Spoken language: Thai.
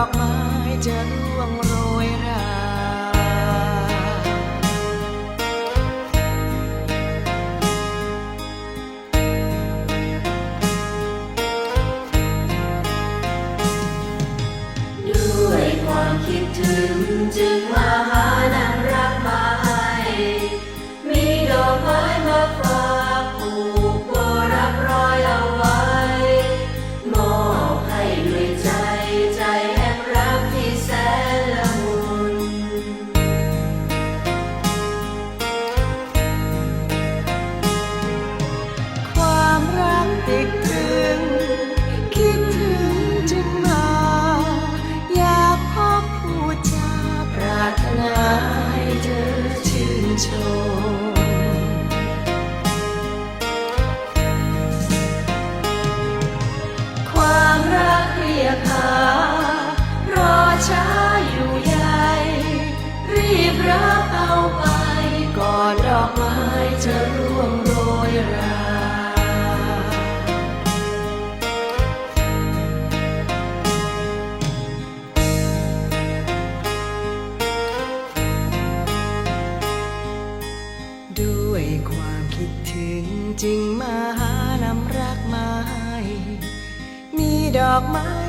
อกไม้จะร่วงโรารถนาให้เธอชื่นชมความรักเรียกหารอช้าอยู่ใหญ่รีบรับเอาไปก่อนดอกไม้จะร่วงโรยรา ด้วยความคิดถึงจึงมาหานำรักมาให้ มีดอกไม้